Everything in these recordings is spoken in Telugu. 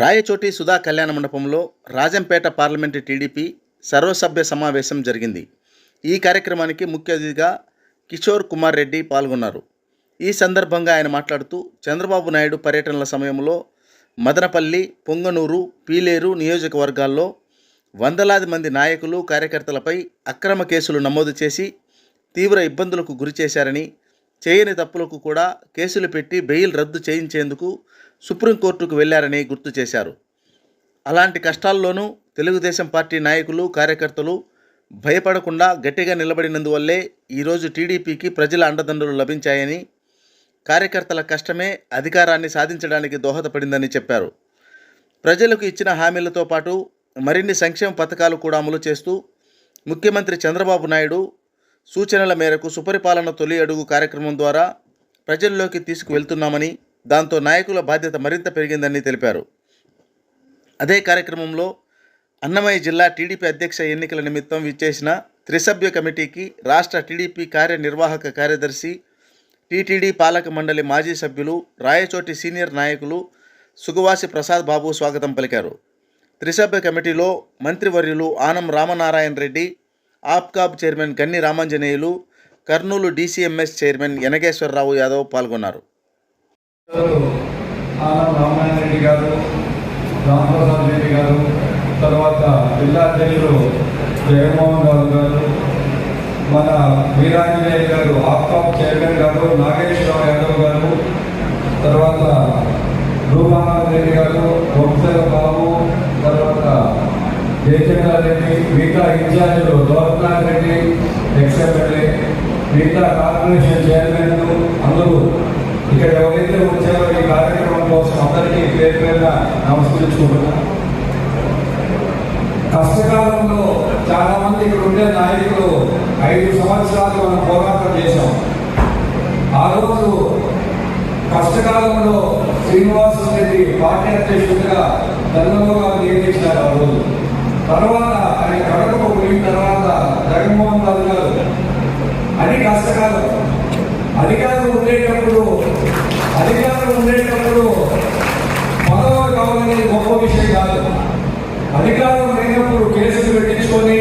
రాయచోటి సుధా కళ్యాణ మండపంలో రాజంపేట పార్లమెంటు టీడీపీ సర్వసభ్య సమావేశం జరిగింది. ఈ కార్యక్రమానికి ముఖ్య అతిథిగా కిషోర్ కుమార్ రెడ్డి పాల్గొన్నారు. ఈ సందర్భంగా ఆయన మాట్లాడుతూ చంద్రబాబు నాయుడు పర్యటనల సమయంలో మదనపల్లి పొంగనూరు పీలేరు నియోజకవర్గాల్లో వందలాది మంది నాయకులు కార్యకర్తలపై అక్రమ కేసులు నమోదు చేసి తీవ్ర ఇబ్బందులకు గురి చేశారని చేయని తప్పులకు కూడా కేసులు పెట్టి బెయిల్ రద్దు చేయించేందుకు సుప్రీంకోర్టుకు వెళ్ళారని గుర్తు చేశారు. అలాంటి కష్టాల్లోనూ తెలుగుదేశం పార్టీ నాయకులు కార్యకర్తలు భయపడకుండా గట్టిగా నిలబడినందువల్లే ఈరోజు టీడీపీకి ప్రజల అండదండలు లభించాయని కార్యకర్తల కష్టమే అధికారాన్ని సాధించడానికి దోహదపడిందని చెప్పారు. ప్రజలకు ఇచ్చిన హామీలతో పాటు మరిన్ని సంక్షేమ పథకాలు కూడా అమలు చేస్తూ ముఖ్యమంత్రి చంద్రబాబు నాయుడు సూచనల మేరకు సుపరిపాలన తొలి అడుగు కార్యక్రమం ద్వారా ప్రజల్లోకి తీసుకువెళ్తున్నామని దాంతో నాయకుల బాధ్యత మరింత పెరిగిందని తెలిపారు. అదే కార్యక్రమంలో అన్నమయ్య జిల్లా టీడీపీ అధ్యక్ష ఎన్నికల నిమిత్తం విచ్చేసిన త్రిసభ్య కమిటీకి రాష్ట్ర టీడీపీ కార్యనిర్వాహక కార్యదర్శి టీటీడీ పాలక మండలి మాజీ సభ్యులు రాయచోటి సీనియర్ నాయకులు సుగవాసి ప్రసాద్ బాబు స్వాగతం పలికారు. త్రిసభ్య కమిటీలో మంత్రివర్యులు Anam Ramanarayana Reddy Apcob chairman Ganni Ramanjaneyulu Kurnool DCMS chairman Yanageswararao Yadav పాల్గొన్నారు. ఆనం గారు రామప్రసాద్ రెడ్డి గారు తర్వాత జిల్లా అధ్యక్షుడు జగన్మోహన్ రావు గారు మన వీరాంజనేయ గారు ఆప్కాప్ చైర్మన్ గారు నాగ యాదవ్ గారు తర్వాత రూపానంద రెడ్డి గారు వంశల బాబు తర్వాత జయచంద్ర రెడ్డి మిగతా ఇన్ఛార్జీలు గౌరవనాథ్ రెడ్డి ఎక్స్ మిగతా కార్పొరేషన్ చైర్మన్ అందరూ ఇక్కడ ఎవరైతే వచ్చారో ఈ కార్యక్రమం కోసం అందరికీ పేరు పేరున నమస్కరించుకుంటున్నా. కష్టకాలంలో చాలా మంది ఇక్కడ ఉండే నాయకులు ఐదు సంవత్సరాలు మనం పోరాటం చేశాం. ఆ రోజు కష్టకాలంలో శ్రీనివాస రెడ్డి పార్టీ అధ్యక్షుడిగా ధర్మంలో గారు నియమించారు ఆ రోజు. తర్వాత ఆయన కడపకు పోయిన తర్వాత జగన్మోహన్ రాజు గారు అది కష్టకాలం అధికారం ఉండేటప్పుడు అధికారం ఉండేటప్పుడు పదవులు కావాలనేది గొప్ప విషయం కాదు. అధికారం లేనప్పుడు కేసులు పెట్టించుకొని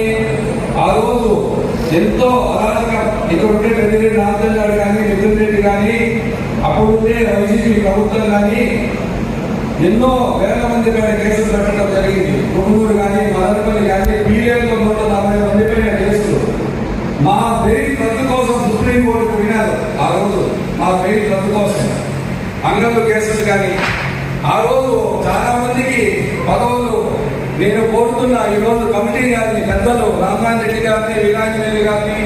ఆ రోజు ఎంతో అరాచకం. ఇక్కడ ఉండే పెద్దిరెడ్డి రాజన్ గారు కానీ నితిన్ రెడ్డి కానీ అప్పుడు ఉండే వైసీపీ ప్రభుత్వం కానీ ఎన్నో వేల మంది పైన కేసులు పెట్టడం జరిగింది. కొనుగోలు సుప్రీంకోర్టుకు వినారు ఆ రోజు మా పేరు రద్దు కోసం అంగళ్ళు కేసులు కానీ ఆ రోజు చాలా మందికి పదవులు నేను కోరుతున్న ఈ రోజు కమిటీ గారిని పెద్దలు రామనాథ్ రెడ్డి గారిని వీరాంజనేయులు గారిని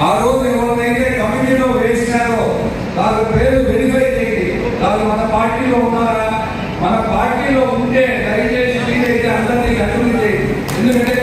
ఆ రోజు ఎవరినైతే కమిటీలో వేసినారో వాళ్ళ పేరు వెరిఫై చేయండి వాళ్ళు మన పార్టీలో ఉన్నారా? మన పార్టీలో ఉంటే దయచేసి వీలైతే అందరినీ కంటిన్యూ చేయండి ఎందుకంటే